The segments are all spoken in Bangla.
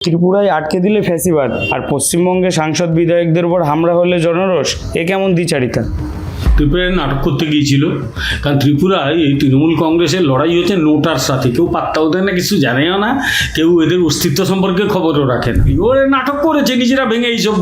ত্রিপুরায় আটকে দিলে ফ্যাসিবাদ আর পশ্চিমবঙ্গে সাংসদ বিধায়কদের উপর হামলা হলে জনরোষ, এ কেমন দ্বিচারিতা? ত্রিপুরায় নাটক করতে গিয়েছিল। কারণ ত্রিপুরায় এই তৃণমূল কংগ্রেসের লড়াই হচ্ছে নোটার সাথে। কেউ পাত্তাও দেয় না, কিছু জানেও না। কেউ এদের অস্তিত্ব সম্পর্কে খবরও রাখেন ওরা নাটক করেছে, নিজেরা ভেঙে এইসব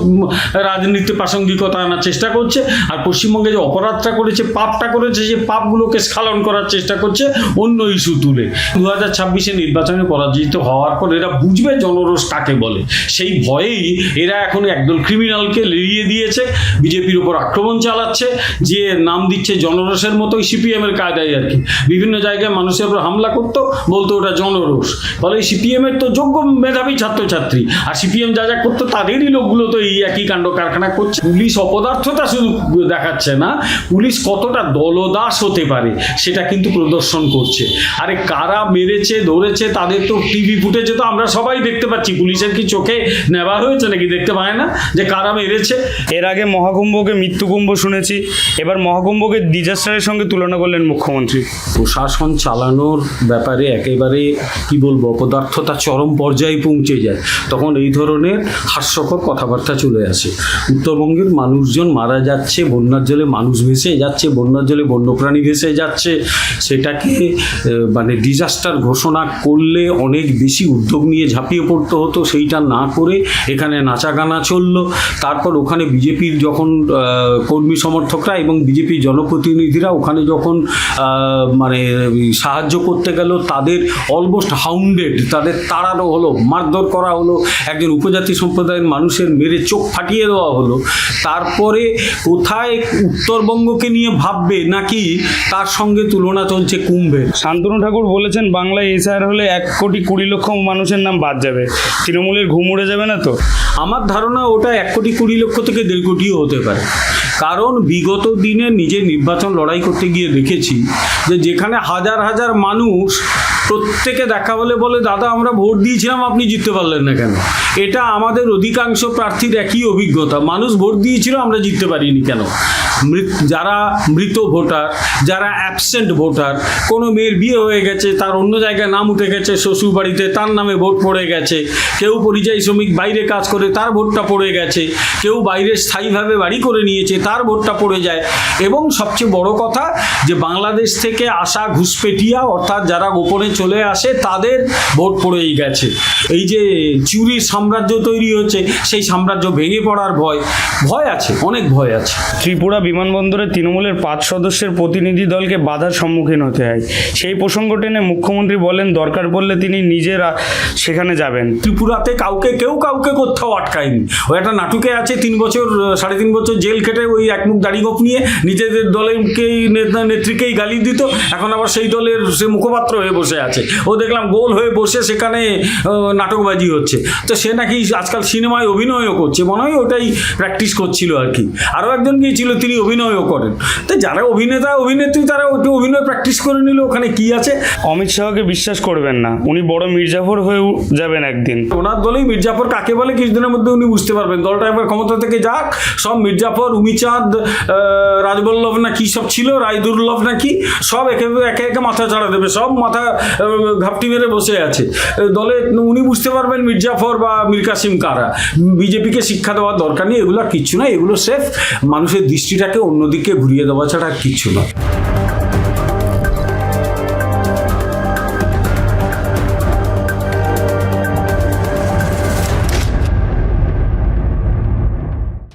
রাজনীতি প্রাসঙ্গিকতা আনার চেষ্টা করছে। আর পশ্চিমবঙ্গে যে অপরাধটা করেছে, পাপটা করেছে যে পাপগুলোকে স্খালন করার চেষ্টা করছে অন্য ইস্যু তুলে। দু হাজার ছাব্বিশে নির্বাচনে পরাজিত হওয়ার পর এরা বুঝবে জনরোষ কাকে বলে। সেই ভয়েই এরা এখন একদল ক্রিমিনালকে লিড়িয়ে দিয়েছে। বিজেপির ওপর আক্রমণ চালাচ্ছে। যে নাম দিচ্ছে জনরোষের মতোই সিপিএম এর কায়দায় আর কি। বিভিন্ন জায়গায় মানুষের উপর হামলা করতো, বলতো ওটা জনরোষ। ফলে সিপিএম এর তো যোগ্য মেধাবী ছাত্রছাত্রী। আর সিপিএম যা যা করতো, তাদেরই লোকগুলো তো এই একই কাণ্ড কারখানা করছে। পুলিশ অপদার্থতা শুধু দেখাচ্ছে না, পুলিশ কতটা দলদাস হতে পারে সেটা কিন্তু প্রদর্শন করছে। আরে কারা মেরেছে, ধরেছে, তাদের তো টিভি ফুটেজে তো আমরা সবাই দেখতে পাচ্ছি। পুলিশের কি চোখে নেওয়া হয়েছে নাকি দেখতে পায় না যে কারা মেরেছে? এর আগে মহাকুম্ভকে মৃত্যুকুম্ভ শুনেছি, এবার মহাকুম্ভকে ডিজাস্টারের সঙ্গে তুলনা করলেন মুখ্যমন্ত্রী। প্রশাসন চালানোর ব্যাপারে একেবারে, কি বলব, অপদার্থতা চরম পর্যায়ে পৌঁছে যায়। তখন এই ধরনের হাস্যকর কথাবার্তা চলে আসে। উত্তরবঙ্গের মানুষজন মারা যাচ্ছে, বন্যার জলে মানুষ ভেসে যাচ্ছে, বন্যার জলে বন্যপ্রাণী ভেসে যাচ্ছে। সেটাকে মানে ডিজাস্টার ঘোষণা করলে অনেক বেশি উদ্যোগ নিয়ে ঝাঁপিয়ে পড়তে হতো। সেইটা না করে এখানে নাচা গানা চলল। তারপর ওখানে বিজেপির যখন কর্মী সমর্থকরা এবং বিজেপির জনপ্রতিনিধিরা ওখানে যখন মানে সাহায্য করতে গেল তাদের অলমোস্ট হাউন্ডেড তাদের তাড়ানো হলো মারধর করা হলো একজন উপজাতি সম্প্রদায়ের মানুষের মেরে চোখ ফাটিয়ে দেওয়া হলো। তারপরে কোথায় উত্তরবঙ্গকে নিয়ে ভাববে নাকি তার সঙ্গে তুলনা চলছে কুম্ভের? শান্তনু ঠাকুর বলেছেন বাংলায় এসআর হলে এক কোটি কুড়ি লক্ষ মানুষের নাম বাদ যাবে। তৃণমূলের ঘুম উড়ে যাবে না তো? আমার ধারণা ওটা এক কোটি কুড়ি লক্ষ থেকে দেড় কোটিও হতে পারে। কারণ বিগত দিনে নিজে নির্বাচন লড়াই করতে গিয়ে দেখেছি যে যেখানে হাজার হাজার মানুষ প্রত্যেকে দেখা হলে বলে, দাদা, আমরা ভোট দিয়েছিলাম, আপনি জিততে পারলেন না কেন? এটা আমাদের অধিকাংশ প্রার্থীর একই অভিজ্ঞতা। মানুষ ভোট দিয়েছিল, আমরা জিততে পারিনি কেন? যারা মৃত ভোটার, যারা অ্যাবসেন্ট ভোটার, কোনো মেয়ের বিয়ে হয়ে গেছে, তার অন্য জায়গায় নাম উঠে গেছে শ্বশুর বাড়িতে তার নামে ভোট পড়ে গেছে, কেউ পরিযায়ী শ্রমিক বাইরে কাজ করে, তার ভোটটা পড়ে গেছে, কেউ বাইরে স্থায়ীভাবে বাড়ি করে নিয়েছে, তার ভোটটা পড়ে যায়। এবং সবচেয়ে বড় কথা যে বাংলাদেশ থেকে আসা ঘুষপেটিয়া, অর্থাৎ যারা গোপনে চলে আসে, তাদের ভোট পড়েই গেছে। এই যে চুরির সাম্রাজ্য তৈরি হচ্ছে সেই সাম্রাজ্য ভেঙে পড়ার ভয় ভয় আছে, অনেক ভয় আছে। ত্রিপুরা বিমানবন্দরে তৃণমূলের পাঁচ সদস্যের প্রতিনিধি দলকে বাধার সম্মুখীন হতে হয়। সেই প্রসঙ্গ টেনে মুখ্যমন্ত্রী বলেন, দরকার পড়লে তিনি নিজেরা সেখানে যাবেন। ত্রিপুরাতে কাউকে, কেউ কাউকে কোথাও আটকায়নি। ওই একটা নাটুকে আছে, তিন বছর, সাড়ে তিন বছর জেল খেটে ওই এক মুখ দাড়ি গোপ নিয়ে নিজেদের দলেরকেই, নেতা নেত্রীকেই গালি দিত। এখন আবার সেই দলের সে মুখপাত্র হয়ে বসে আছে। ও দেখলাম গোল হয়ে বসে সেখানে নাটকবাজি হচ্ছে। তো সে নাকি আজকাল সিনেমায় অভিনয়ও করছে। মনে হয় ওটাই প্র্যাকটিস করছিল আর কি। আরও একজন গিয়েছিল, তিনি অভিনয়ও করেন। তো যারা অভিনেতা অভিনেত্রী তারা একটু অভিনয় প্র্যাকটিস করে নিল ওখানে কি আছে? অমিত শাহকে বিশ্বাস করবেন না। উনি বড় মির্জাফর হয়ে যাবেন একদিন। ওনার দলেই মির্জাফর কাকে বলে কিছুদিনের মধ্যে উনি বুঝতে পারবেন। দলটা একবার ক্ষমতা থেকে যাক সব মির্জাফর উমিচাঁদ রাজবল্লভ না কি সব ছিল রায়দুর্লভ না কি সব একে একে একে মাথা ছাড়া দেবে সব মাথা ঘাপটি মেরে বসে আছে। দলে উনি বুঝতে পারবেন মির্জাফর বা মীর কাসিম কারা। বিজেপিকে শিক্ষা দেওয়ার দরকার নেই এগুলো কিচ্ছু না এগুলো সেফ মানুষের দৃষ্টিটাকে অন্যদিকে ঘুরিয়ে দেওয়া ছাড়া কিচ্ছু না।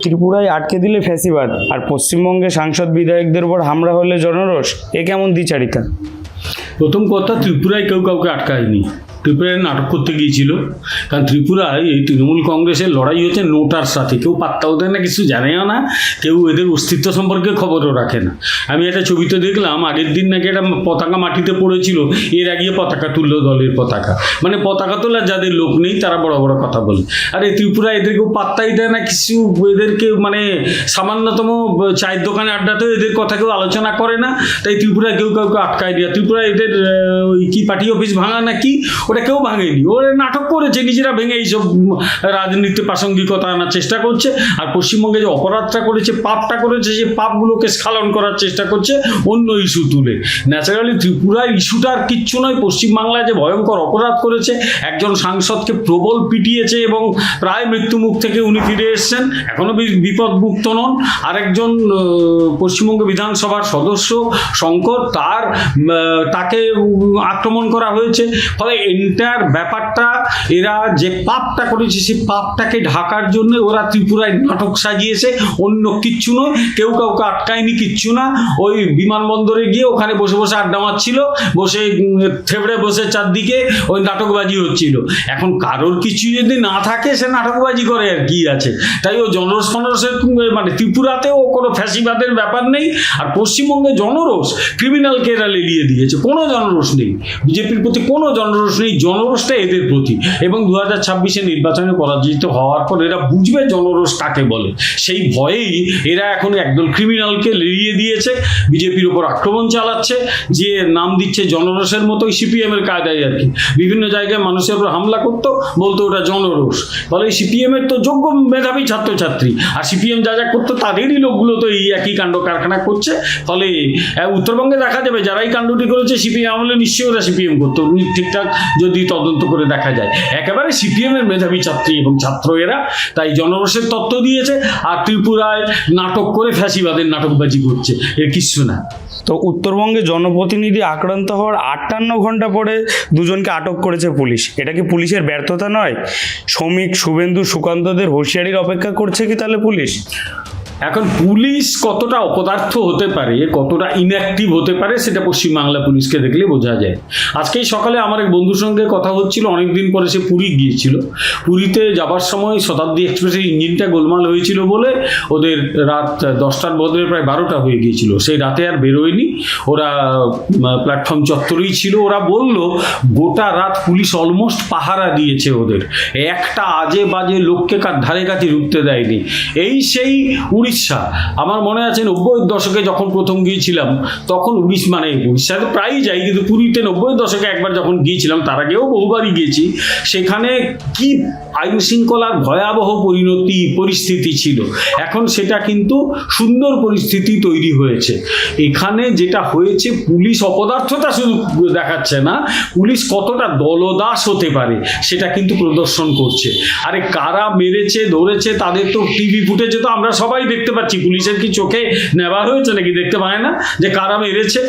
ত্রিপুরায় আটকে দিলে ফ্যাসিবাদ আর পশ্চিমবঙ্গে সাংসদ বিধায়কদের উপর হামলা হলে জনরোষ এ কেমন দ্বিচারিতা? প্রথম কথা ত্রিপুরায় কেউ কাউকে আটকায়নি। ত্রিপুরায় নাটক করতে গিয়েছিল। কারণ ত্রিপুরায় এই তৃণমূল কংগ্রেসের লড়াই হচ্ছে নোটার সাথে। কেউ পাত্তাও দেয় না, কিছু জানেও না, কেউ এদের অস্তিত্ব সম্পর্কে খবরও রাখে না। আমি একটা ছবিতে দেখলাম, আগের দিন নাকি একটা পতাকা মাটিতে পড়েছিল, এর আগে পতাকা তুললো দলের পতাকা। মানে পতাকা তোলার যাদের লোক নেই, তারা বড় বড় কথা বলে। আর এই ত্রিপুরা এদের কেউ পাত্তাই দেয় না, কিছু এদেরকে মানে সামান্যতম চায়ের দোকানে আড্ডাতেও এদের কথা কেউ আলোচনা করে না। তাই ত্রিপুরা কেউ কাউকে আটকায় দেওয়া ত্রিপুরা এদের ওই কি পার্টি অফিস ভাঙা না কি ওটা কেউ ভাঙেনি। ওরা নাটক করেছে, নিজেরা ভেঙে এইসব রাজনীতি প্রাসঙ্গিকতা আনার চেষ্টা করছে, আর পশ্চিমবঙ্গে যে অপরাধটা করেছে, পাপটা করেছে যে পাপগুলোকে স্খালন করার চেষ্টা করছে অন্য ইস্যু তুলে। ন্যাচারালি ত্রিপুরার ইস্যুটা আর কিচ্ছু নয়, পশ্চিমবাংলায় যে ভয়ঙ্কর অপরাধ করেছে, একজন সাংসদকে প্রবল পিটিয়েছে এবং প্রায় মৃত্যুমুখ থেকে উনি ফিরে এসেছেন এখনও বিপদমুক্ত নন। আরেকজন পশ্চিমবঙ্গ বিধানসভার সদস্য শঙ্কর, তার তাকে আক্রমণ করা হয়েছে। ফলে এন্টার ব্যাপারটা, এরা যে পাপটা করেছে, সেই পাপটাকে ঢাকার জন্য ওরা ত্রিপুরায় নাটক সাজিয়েছে। অন্য কিচ্ছু নয়, কেউ কাউকে আটকায়নি কিচ্ছু না। ওই বিমানবন্দরে গিয়ে ওখানে বসে বসে আড্ডা মারছিল, বসে থেবড়ে বসে চারদিকে ওই নাটকবাজি হচ্ছিল। এখন কারোর কিছু যদি না থাকে, সে নাটকবাজি করে আর কি আছে? তাই ও জনরস ফনরসের মানে ত্রিপুরাতেও কোনো ফ্যাসিবাদের ব্যাপার নেই, আর পশ্চিমবঙ্গে জনরোষ ক্রিমিনালকে এরা লেলিয়ে দিয়েছে। কোনো জনরোষ নেই। বিজেপির প্রতি কোনো জনরোষ নেই। জনরোষটা এদের প্রতি। এবং দু হাজার ছাব্বিশে নির্বাচনে পরাজিত হওয়ার পর এরা বুঝবে জনরোষ কাকে বলে। সেই ভয়েই এরা এখন একদল ক্রিমিনালকে লেলিয়ে দিয়েছে, বিজেপির ওপর আক্রমণ চালাচ্ছে, যে নাম দিচ্ছে জনরোষের মতোই সিপিএমের কায়দায় আর কি। বিভিন্ন জায়গায় মানুষের উপর হামলা করতো, বলতো ওটা জনরোষ। ফলে সিপিএম এর তো যোগ্য মেধাবী ছাত্রছাত্রী। আর সিপিএম যা যা করতো, তাদেরই লোকগুলো তো এই একই কাণ্ড কারখানা করছে। ফলে উত্তরবঙ্গে দেখা যাবে যারাই কাণ্ডটি করেছে, সিপিএম আমলে নিশ্চয়ই ওরা সিপিএম করতো। ঠিকঠাক যদি তদন্ত করে দেখা যায়। একেবারে সিপিএম এর মেধাবী ছাত্রী এবং ছাত্র এরা, তাই জনরসের তত্ত্ব দিয়েছে আর ত্রিপুরায় নাটক করে ফ্যাসিবাদের নাটকবাজি করছে। এর কিচ্ছু না। তো উত্তরবঙ্গে জনপ্রতিনিধি আক্রান্ত হওয়ার আটান্ন ঘণ্টা পরে দুজনকে আটক করেছে পুলিশ। এটা কি পুলিশের ব্যর্থতা নয়? শ্রমিক শুভেন্দু সুকান্তদের হুঁশিয়ারির অপেক্ষা করছে কি তাহলে পুলিশ? এখন পুলিশ কতটা অপদার্থ হতে পারে, কতটা ইনঅ্যাক্টিভ হতে পারে, সেটা পশ্চিমবাংলা পুলিশকে দেখলে বোঝা যায়। আজকেই সকালে আমার এক বন্ধুর সঙ্গে কথা হচ্ছিল, অনেকদিন পরে সে পুরী গিয়েছিল। পুরীতে যাবার সময় শতাব্দী এক্সপ্রেসের ইঞ্জিনটা গোলমাল হয়েছিল বলে ওদের রাত দশটার বদলে প্রায় বারোটা হয়ে গিয়েছিল। সেই রাতে আর বেরোয়নি। ওরা প্ল্যাটফর্ম চত্বরেই ছিল। ওরা বলল, গোটা রাত পুলিশ অলমোস্ট পাহারা দিয়েছে ওদের। একটা আজে বাজে লোককে কার ধারে কাছে ঢুকতে দেয়নি। এই সেই উড়িষ্যা। আমার মনে আছে নব্বইয়ের দশকে যখন প্রথম গিয়েছিলাম, তখন উড়িষ্যা মানে উড়িষ্যা তো প্রায়ই যাই, কিন্তু পুরীতে নব্বইয়ের দশকে একবার যখন গিয়েছিলাম, তার আগেও বহুবারই গিয়েছি। সেখানে কি আইন শৃঙ্খলার ভয়াবহ পরিণতি, পরিস্থিতি ছিল। এখন সেটা কিন্তু সুন্দর পরিস্থিতি তৈরি হয়েছে। এখানে যেটা হয়েছে, পুলিশ অপদার্থতা শুধু দেখাচ্ছে না, পুলিশ কতটা দলদাস হতে পারে সেটা কিন্তু প্রদর্শন করছে। আরে কারা মেরেছে, ধরেছে, তাদের তো টিভি ফুটেজে তো আমরা সবাই দেখতে পাচ্ছি। পুলিশের কি চোখে নেওয়া হয়েছে নাকি দেখতে পায় না যে কারা মেরেছে?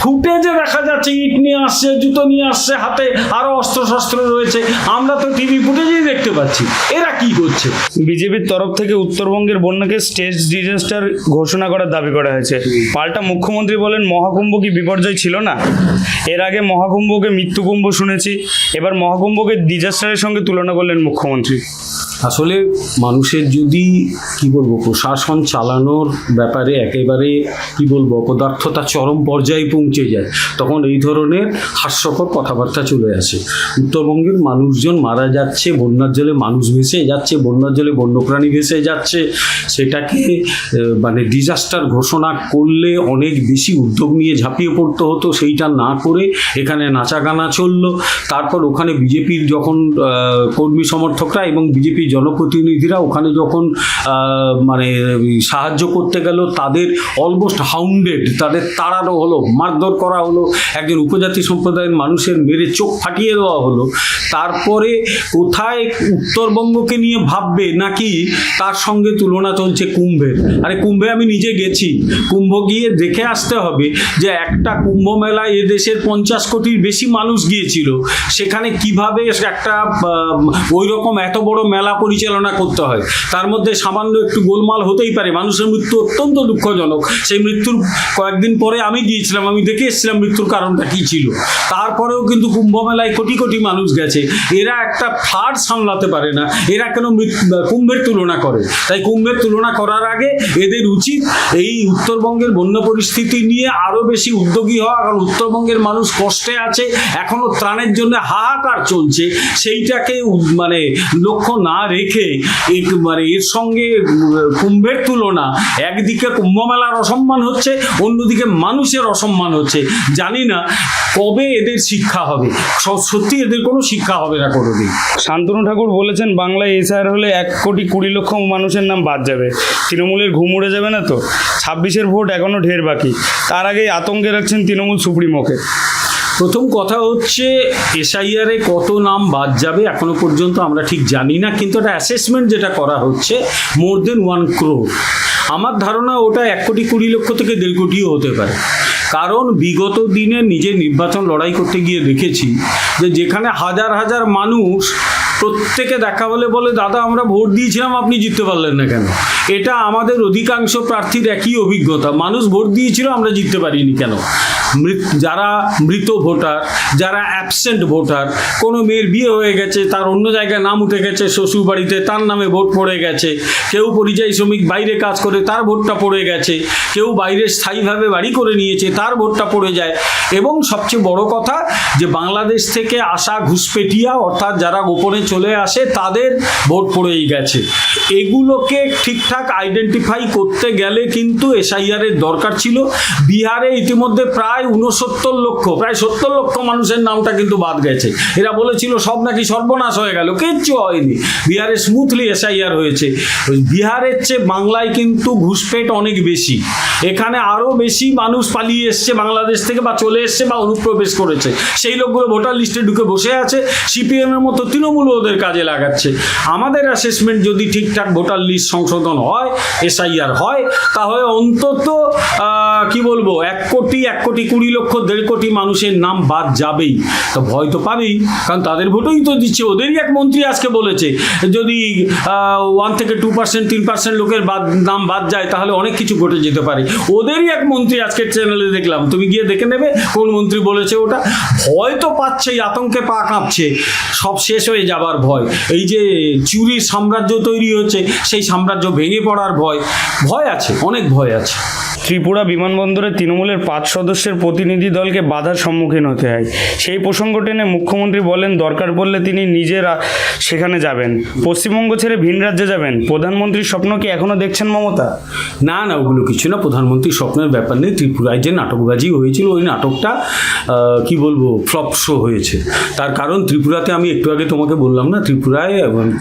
ফুটেজে দেখা যাচ্ছে, ইট নিয়ে আসছে, জুতো নিয়ে আসছে, হাতে আরও অস্ত্র শস্ত্র রয়েছে। আমরা তো টিভি ফুটেজেই দেখতে পাচ্ছি। এরা কি করছে? বিজেপির তরফ থেকে উত্তরবঙ্গের বন্যাকে স্টেজ ডিজাস্টার ঘোষণা করার দাবি করা হয়েছে। পাল্টা মুখ্যমন্ত্রী বলেন, মহাকুম্ভ কি বিপর্যয় ছিল না? এর আগে মহাকুম্ভকে মৃত্যুকুম্ভ শুনেছি, এবার মহাকুম্ভকে ডিজাস্টারের সঙ্গে তুলনা করলেন মুখ্যমন্ত্রী। আসলে মানুষের যদি, কি বলব, প্রশাসন চালানোর ব্যাপারে একেবারে, কি বলব, অপদার্থতা চরম পর্যায়ে পৌঁছে যায়, তখন এই ধরনের হাস্যকর কথাবার্তা চলে আসে। উত্তরবঙ্গের মানুষজন মারা যাচ্ছে, বন্যার জলে মানুষ ভেসে যাচ্ছে, বন্যার জলে বন্যপ্রাণী ভেসে যাচ্ছে। সেটাকে মানে ডিজাস্টার ঘোষণা করলে অনেক বেশি উদ্যোগ নিয়ে ঝাঁপিয়ে পড়তে হতো, সেইটা না করে এখানে নাচা গানা চলল। তারপর ওখানে বিজেপির যখন কর্মী সমর্থকরা এবং বিজেপির জনপ্রতিনিধিরা ওখানে যখন মানে সাহায্য করতে গেল, তাদের অলমোস্ট হাউন্ডেড তাদের তাড়ানো হলো, মারধর করা হলো, একজন উপজাতি সম্প্রদায়ের মানুষের মেরে চোখ ফাটিয়ে দেওয়া হলো। তারপরে কোথায় উত্তরবঙ্গকে নিয়ে ভাববে নাকি তার সঙ্গে তুলনা চলছে কুম্ভের? আরে কুম্ভে আমি নিজে গেছি। কুম্ভ গিয়ে দেখে আসতে হবে যে একটা কুম্ভ মেলায় এদেশের পঞ্চাশ কোটির বেশি মানুষ গিয়েছিল। সেখানে কীভাবে একটা ওই রকম এত বড় মেলা পরিচালনা করতে হয়। তার মধ্যে সামান্য একটু গোলমাল হতেই পারে। মানুষের মৃত্যু অত্যন্ত দুঃখজনক। সেই মৃত্যুর কয়েকদিন পরে আমি গিয়েছিলাম, আমি দেখে এসেছিলাম মৃত্যুর কারণটা কী ছিল। তারপরেও কিন্তু কুম্ভ মেলায় কোটি কোটি মানুষ গেছে। এরা একটা ফ্লাড সামলাতে পারে না। এরা কেন কুম্ভের তুলনা করে? তাই কুম্ভের তুলনা করার আগে এদের উচিত এই উত্তরবঙ্গের বন্য পরিস্থিতি নিয়ে আরও বেশি উদ্যোগী হওয়া। কারণ উত্তরবঙ্গের মানুষ কষ্টে আছে এখনও ত্রাণের জন্য হাহাকার চলছে। সেইটাকে মানে লক্ষ্য না রেখে মানে এর সঙ্গে কুম্ভের তুলনা। একদিকে কুম্ভমেলার অসম্মান হচ্ছে, অন্যদিকে মানুষের অসম্মান হচ্ছে। জানি না কবে এদের শিক্ষা হবে। সত্যি এদের কোনো শিক্ষা হবে না কোনোদিন। শান্তনু ঠাকুর বলেছেন, বাংলায় এসআর হলে এক কোটি কুড়ি লক্ষ মানুষের নাম বাদ যাবে। তৃণমূলের ঘুম উড়ে যাবে না তো? ছাব্বিশের ভোট এখনও ঢের বাকি। তার আগেই আতঙ্কে রাখছেন তৃণমূল সুপ্রিমোকে। প্রথম কথা হচ্ছে এসআইআরে কত নাম বাদ যাবে এখনও পর্যন্ত আমরা ঠিক জানি না, কিন্তু একটা অ্যাসেসমেন্ট যেটা করা হচ্ছে মোর দেন ওয়ান ক্রোর আমার ধারণা ওটা এক কোটি কুড়ি লক্ষ থেকে দেড় কোটিও হতে পারে। কারণ বিগত দিনে নিজে নির্বাচন লড়াই করতে গিয়ে দেখেছি যে যেখানে হাজার হাজার মানুষ প্রত্যেকে দেখা হলে বলে, দাদা, আমরা ভোট দিয়েছিলাম, আপনি জিততে পারলেন না কেন? এটা আমাদের অধিকাংশ প্রার্থীর একই অভিজ্ঞতা। মানুষ ভোট দিয়েছিল, আমরা জিততে পারিনি কেন? যারা মৃত ভোটার, যারা অ্যাবসেন্ট ভোটার, কোনো মেয়ের বিয়ে হয়ে গেছে, তার অন্য জায়গায় নাম উঠে গেছে শ্বশুর বাড়িতে তার নামে ভোট পড়ে গেছে, কেউ পরিযায়ী শ্রমিক বাইরে কাজ করে, তার ভোটটা পড়ে গেছে, কেউ বাইরে স্থায়ীভাবে বাড়ি করে নিয়েছে, তার ভোটটা পড়ে যায়। এবং সবচেয়ে বড় কথা যে বাংলাদেশ থেকে আসা ঘুষপেটিয়া, অর্থাৎ যারা গোপনে চলে আসে, তাদের ভোট পড়েই গেছে। এগুলোকে ঠিকঠাক আইডেন্টিফাই করতে গেলে কিন্তু এসআইআরের দরকার ছিল। বিহারে ইতিমধ্যে প্রায় উনসত্তর লক্ষ, প্রায় সত্তর লক্ষ মানুষের নামটা কিন্তু বাদ গেছে। এরা বলেছিল সব নাকি সর্বনাশ হয়ে গেল, কিচ্ছু হয়নি। বিহারে স্মুথলি এসআইআর হয়েছে। বিহারের চেয়ে বাংলায় কিন্তু ঘুষপেট অনেক বেশি। এখানে আরও বেশি মানুষ পালিয়ে এসছে বাংলাদেশ থেকে বা চলে এসছে বা অনুপ্রবেশ করেছে। সেই লোকগুলো ভোটার লিস্টে ঢুকে বসে আছে। সিপিএমের মতো তৃণমূল ওদের কাজে লাগাচ্ছে। আমাদের অ্যাসেসমেন্ট যদি ঠিকঠাক ভোটার লিস্ট সংশোধন হয়, এসআইআর হয়, তাহলে অন্তত কি বলব, এক কোটি এক কোটি কুড়ি লক্ষ, দেড় কোটি মানুষের নাম বাদ যাবেই। তো ভয় তো পাবেই, কারণ তাদের ভোটই তো দিচ্ছে। ওদেরই এক মন্ত্রী আজকে বলেছে, যদি ওয়ান থেকে টু পার্সেন্ট তিন পার্সেন্ট লোকের বাদ, নাম বাদ যায়, তাহলে অনেক কিছু ঘটে যেতে পারে। ওদেরই এক মন্ত্রী আজকের চ্যানেলে দেখলাম। তুমি গিয়ে দেখে নেবে কোন মন্ত্রী বলেছে ওটা। ভয় তো পাচ্ছেই, আতঙ্কে পা কাঁপছে। সব শেষ হয়ে যাবার ভয়। এই যে চুরির সাম্রাজ্য তৈরি হচ্ছে সেই সাম্রাজ্য ভেঙে পড়ার ভয় ভয় আছে অনেক ভয় আছে। ত্রিপুরা বিমানবন্দরে তৃণমূলের পাঁচ সদস্যের প্রতিনিধি দলকে বাধার সম্মুখীন হতে হয়। সেই প্রসঙ্গ টেনে মুখ্যমন্ত্রী বলেন, দরকার পড়লে তিনি নিজেরা সেখানে যাবেন। পশ্চিমবঙ্গ ছেড়ে ভিন রাজ্যে যাবেন। প্রধানমন্ত্রীর স্বপ্ন কি এখনও দেখছেন মমতা? না না, ওগুলো কিছু না। প্রধানমন্ত্রীর স্বপ্নের ব্যাপার নেই। ত্রিপুরায় যে নাটকবাজি হয়েছিল, ওই নাটকটা কি বলব, ফ্লপ শো হয়েছে। তার কারণ ত্রিপুরাতে আমি একটু আগে তোমাকে বললাম না, ত্রিপুরায়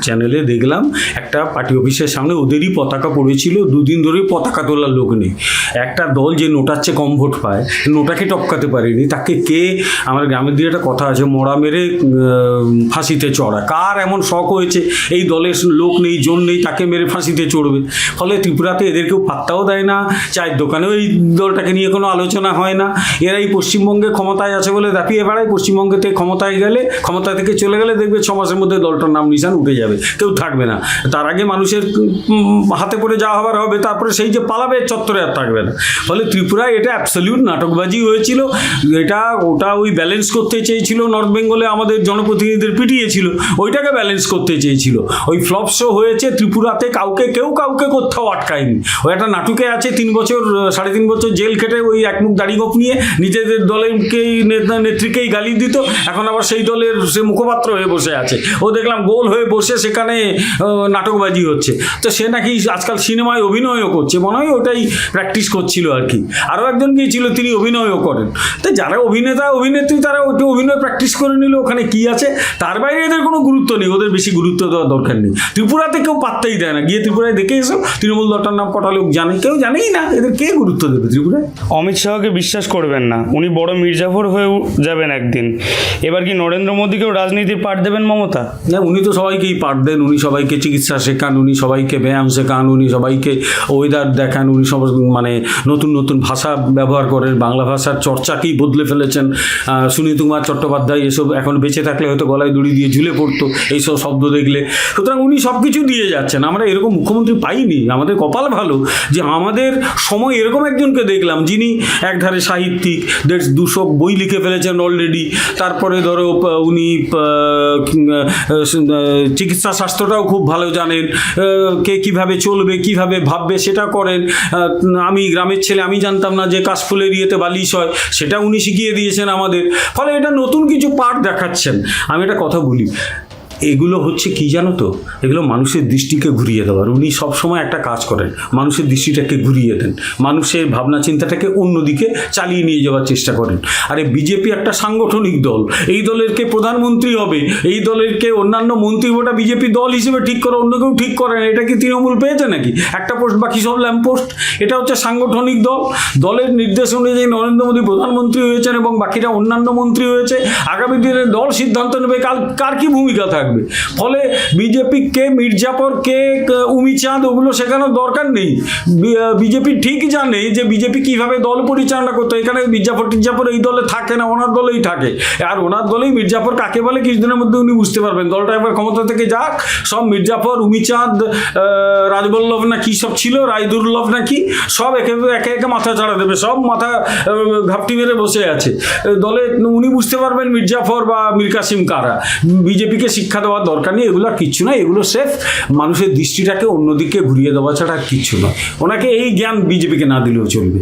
চ্যানেলে দেখলাম, একটা পার্টি অফিসের সামনে ওদেরই পতাকা পড়েছিল। দুদিন ধরে পতাকা তোলার লোক নেই। একটা দল যে নোটাচ্ছে কম ভোট পায়, নোটাকে টপকাতে পারেনি, তাকে কে? আমার গ্রামের দিকে একটা কথা আছে, মরা মেরে ফাঁসিতে চড়া। কার এমন শখ হয়েছে? এই দলের লোক নেই, জন নেই, তাকে মেরে ফাঁসিতে চড়বে। ফলে ত্রিপুরাতে এদের কেউ পাত্তাও দেয় না, চায়ের দোকানেও এই দলটাকে নিয়ে কোনো আলোচনা হয় না। এরা এই পশ্চিমবঙ্গে ক্ষমতায় আছে বলে দাপিয়ে বেড়ায়, পশ্চিমবঙ্গেতে ক্ষমতায় গেলে, ক্ষমতা থেকে চলে গেলে দেখবে ছ মাসের মধ্যে দলটার নাম নিশান উঠে যাবে, কেউ থাকবে না। তার আগে মানুষের হাতে পড়ে যাওয়া হবার হবে, তারপরে সেই যে পালাবে, চত্বরে আর থাকবে ফলে ত্রিপুরায় এটা অ্যাবসলিউট নাটকবাজি হয়েছিল। এটা ওটা ওই ব্যালেন্স করতে চেয়েছিল নর্থ বেঙ্গলে আমাদের জনপ্রতিনিধিদের পিটিয়েছিল। ওইটাকে ব্যালেন্স করতে চেয়েছিল। ওই ফ্লপ শো হয়েছে ত্রিপুরাতে, কাউকে, কেউ কাউকে কোথাও আটকায়নি। ওই একটা নাটকে আছে তিন বছর, সাড়ে তিন বছর জেল খেটে ওই একমুখ দাড়ি গোপ নিয়ে নিজেদের দলেরকেই, নেতা নেত্রীকেই গালি দিত। এখন আবার সেই দলের সে মুখপাত্র হয়ে বসে আছে। ও দেখলাম গোল হয়ে বসে সেখানে নাটকবাজি হচ্ছে। তো সে নাকি আজকাল সিনেমায় অভিনয়ও করছে। মনে হয় ওটাই প্র্যাকটিস করছিল আর কি। আরও একজন গিয়েছিল তিনি অভিনয়ও করেন। তো যারা অভিনেতা অভিনেত্রী তারা ওটা অভিনয় প্র্যাকটিস করে নিল ওখানে কি আছে? তার বাইরে এদের কোনো গুরুত্ব নেই ওদের বেশি গুরুত্ব দেওয়ার দরকার নেই। ত্রিপুরাতে কেউ পাত্তাই দেয় না। গিয়ে ত্রিপুরায় দেখে এসো তৃণমূল দলটার নাম কটা লোক জানে? কেউ জানেই না এদের কে গুরুত্ব দেবে ত্রিপুরায়? অমিত শাহকে বিশ্বাস করবেন না। উনি বড় মির্জাফর হয়ে যাবেন একদিন। এবার কি নরেন্দ্র মোদীকেও রাজনীতির পাঠ দেবেন মমতা? না উনি তো সবাইকেই পাঠ দেন উনি সবাইকে চিকিৎসা শেখান উনি সবাইকে ব্যায়াম শেখান উনি সবাইকে ওয়েদার দেখান উনি সব মানে নতুন নতুন ভাষা ব্যবহার করেন, বাংলা ভাষার চর্চাকেই বদলে ফেলেছেন। সুনীল কুমার চট্টোপাধ্যায় এসব এখন বেঁচে থাকলে হয়তো গলায় দড়ি দিয়ে ঝুলে পড়তো এইসব শব্দ দেখলে। সুতরাং উনি সব কিছু দিয়ে যাচ্ছেন। আমরা এরকম মুখ্যমন্ত্রী পাইনি, আমাদের কপাল ভালো যে আমাদের সময় এরকম একজনকে দেখলাম যিনি একধারে সাহিত্যিক, দেড় দুশো বই লিখে ফেলেছেন অলরেডি তারপরে ধরো উনি চিকিৎসা শাস্ত্রটাও খুব ভালো জানেন। কে কীভাবে চলবে, কীভাবে ভাববে সেটা করেন। আমি গ্রামের ছেলে, আমি জানতাম না যে কাশফুলের ইয়েতে বালিশ হয়। সেটা উনি শিখিয়ে দিয়েছেন আমাদের। ফলে এটা নতুন কিছু পাঠ দেখাচ্ছেন। আমি এটা কথা বলি। এগুলো হচ্ছে কি জানো তো? এগুলো মানুষের দৃষ্টিকে ঘুরিয়ে দেওয়ার উনি সবসময় একটা কাজ করেন, মানুষের দৃষ্টিটাকে ঘুরিয়ে দেন, মানুষের ভাবনা চিন্তাটাকে অন্যদিকে চালিয়ে নিয়ে যাওয়ার চেষ্টা করেন। আরে বিজেপি একটা সাংগঠনিক দল, এই দলের কে প্রধানমন্ত্রী হবে, এই দলের কে অন্যান্য মন্ত্রী ওটা বিজেপি দল হিসেবে ঠিক করে, অন্য কেউ ঠিক করে না, এটা কি তৃণমূল পেয়েছে নাকি? একটা পোস্ট, বাকি সব ল্যাম্প পোস্ট। এটা হচ্ছে সাংগঠনিক দল। দলের নির্দেশ অনুযায়ী নরেন্দ্র মোদী প্রধানমন্ত্রী হয়েছেন এবং বাকিরা অন্যান্য মন্ত্রী হয়েছে। আগামী দিনে দল সিদ্ধান্ত নেবে, কাল কার কি ভূমিকা থাকবে? ফলে বিজেপি কে মির্জাফর কে উমিচাঁদ, ওগুলো শেখানোর দরকার নেই। বিজেপি ঠিক জানে যে বিজেপি কীভাবে দল পরিচালনা করতে। এখানে মির্জাফর টির্জাফর এই দলে থাকে না, ওনার দলেই থাকে। আর ওনার দলেই মির্জাফর কাকে বলে কিছুদিনের মধ্যে উনি বুঝতে পারবেন। দলটা একবার ক্ষমতা থেকে যাক, সব মির্জাফর উমিচাঁদ রাজবল্লভ না কি সব ছিল, রায়দুর্লভ না কি, সব একে একে একে মাথা চাড়া দেবে। সব মাথা ঘাপটি মেরে বসে আছে। দলে উনি বুঝতে পারবেন মির্জাফর বা মীর কাসিম কারা। বিজেপিকে শিক্ষা দেওয়ার দরকার নেই, এগুলো কিচ্ছু না এগুলো সেফ। মানুষের দৃষ্টিটাকে অন্যদিকে ঘুরিয়ে দেওয়া ছাড়া কিচ্ছু নয়। ওনাকে এই জ্ঞান বিজেপিকে না দিলেও চলবে।